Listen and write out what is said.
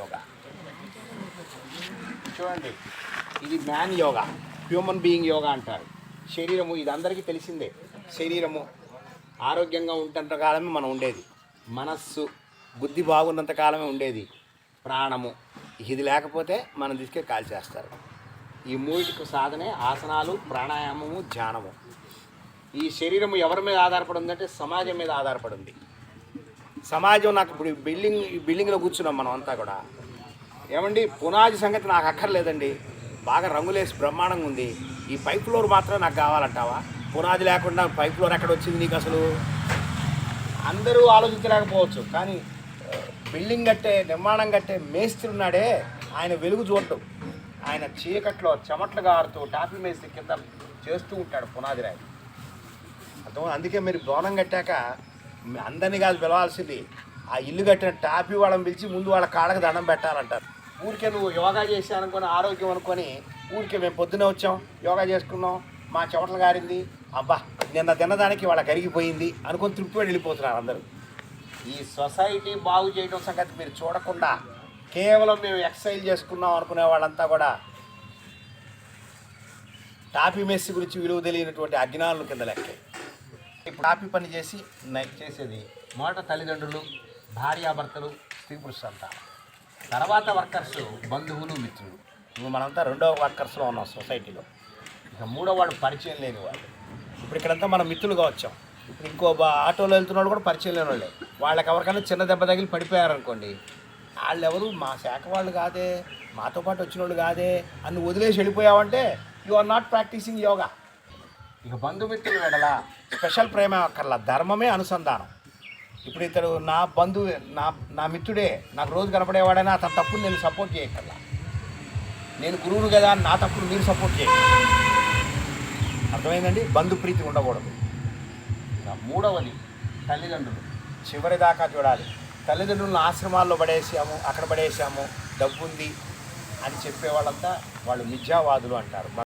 యోగా చూడండి ఇది man yoga human being yoga అంటారు. శరీరము ఇది అందరికీ తెలిసిందే. శరీరము ఆరోగ్యంగా ఉంటున్నంత కాలమే మనం ఉండేది. మనస్సు బుద్ధి బాగున్నంత కాలమే ఉండేది. ప్రాణము ఇది లేకపోతే మనం తీసుకే కాల్చేస్తారు ఈ మూడిటికి సాధనే ఆసనాలు ప్రాణాయామము ధ్యానము. ఈ శరీరము ఎవరి మీద ఆధారపడి ఉందంటే సమాజం మీద ఆధారపడి ఉంది. సమాజం నాకు ఇప్పుడు ఈ బిల్డింగ్ ఈ బిల్డింగ్లో కూర్చున్నాం మనం అంతా కూడా. ఏమండి పునాది సంగతి నాకు అక్కర్లేదండి. బాగా రంగులేసి బ్రహ్మాండంగా ఉంది. ఈ పైప్ ఫ్లోర్ మాత్రం నాకు కావాలంటావా? పునాది లేకుండా పైప్ ఫ్లోర్ ఎక్కడ వచ్చింది నీకు అసలు? అందరూ ఆలోచించలేకపోవచ్చు కానీ బిల్డింగ్ కట్టే నిర్మాణం కట్టే మేస్త్రి ఉన్నాడే. ఆయన వెలుగు చూడటం. ఆయన చీకట్లో చెమట్లు గారుతూ టాపిల్ మేస్త్రి కింద చేస్తూ ఉంటాడు పునాది రాయి. అందుకే మీరు భవనం కట్టాక అందరినీ కాదు పిలవాల్సింది. ఆ ఇల్లు కట్టిన టాపీ వాళ్ళని పిలిచి ముందు వాళ్ళ కాళ్ళకి దండం పెట్టాలంటారు. ఊరికే నువ్వు యోగా చేశాను అనుకొని ఆరోగ్యం అనుకొని ఊరికే మేము పొద్దునే వచ్చాం యోగా చేసుకున్నాం మా చెమటలు గారింది అబ్బా నిన్న తిన్నదానికి వాళ్ళ కరిగిపోయింది అనుకొని తృప్తి పడి వెళ్ళిపోతున్నారు అందరూ. ఈ సొసైటీ బాగు చేయడం సంగతి మీరు చూడకుండా కేవలం మేము ఎక్సర్సైజ్ చేసుకున్నాం అనుకునే వాళ్ళంతా కూడా టాపీ మెస్సి గురించి విలువ తెలియనటువంటి అజ్ఞానుల కింద లెక్కే. ఇప్పుడు ఆపి పని చేసి చేసేది మొదట తల్లిదండ్రులు భార్యాభర్తలు స్త్రీ పురుషులు అంతా. తర్వాత వర్కర్స్ బంధువులు మిత్రులు. ఇప్పుడు మనంతా రెండవ వర్కర్స్లో ఉన్నాం సొసైటీలో. ఇక మూడో వాడు పరిచయం లేని వాడు ఇప్పుడు ఇక్కడంతా మనం మిత్రులుగా వచ్చాం. ఇప్పుడు ఇంకో ఆటోలో వెళ్తున్న వాళ్ళు కూడా పరిచయం లేని వాళ్ళే. వాళ్ళకి ఎవరికైనా చిన్న దెబ్బ తగిలి పడిపోయారనుకోండి వాళ్ళు ఎవరు మా శాఖ వాళ్ళు కాదే మాతో పాటు వచ్చిన వాళ్ళు కాదే అని వదిలేసి వెళ్ళిపోయావంటే you are not practising yoga ఇక బంధుమిత్రులు వెడల స్పెషల్ ప్రేమ అక్కర్లా ధర్మమే అనుసంధానం. ఇప్పుడు ఇతడు నా బంధువు నా నా మిత్రుడే నాకు రోజు కనపడేవాడైనా అతని తప్పుని నేను సపోర్ట్ చేయక్కర్లా నేను గురువును కదా నా తప్పుడు మీరు సపోర్ట్ చేయ అర్థమైందండి? బంధు ప్రీతి ఉండకూడదు. ఇక మూడవది తల్లిదండ్రులు. చివరి దాకా చూడాలి. తల్లిదండ్రులను ఆశ్రమాల్లో పడేసాము అక్కడ పడేసాము డబ్బు ఉంది అని చెప్పే వాళ్ళంతా వాళ్ళు నిజావాదులు అంటారు.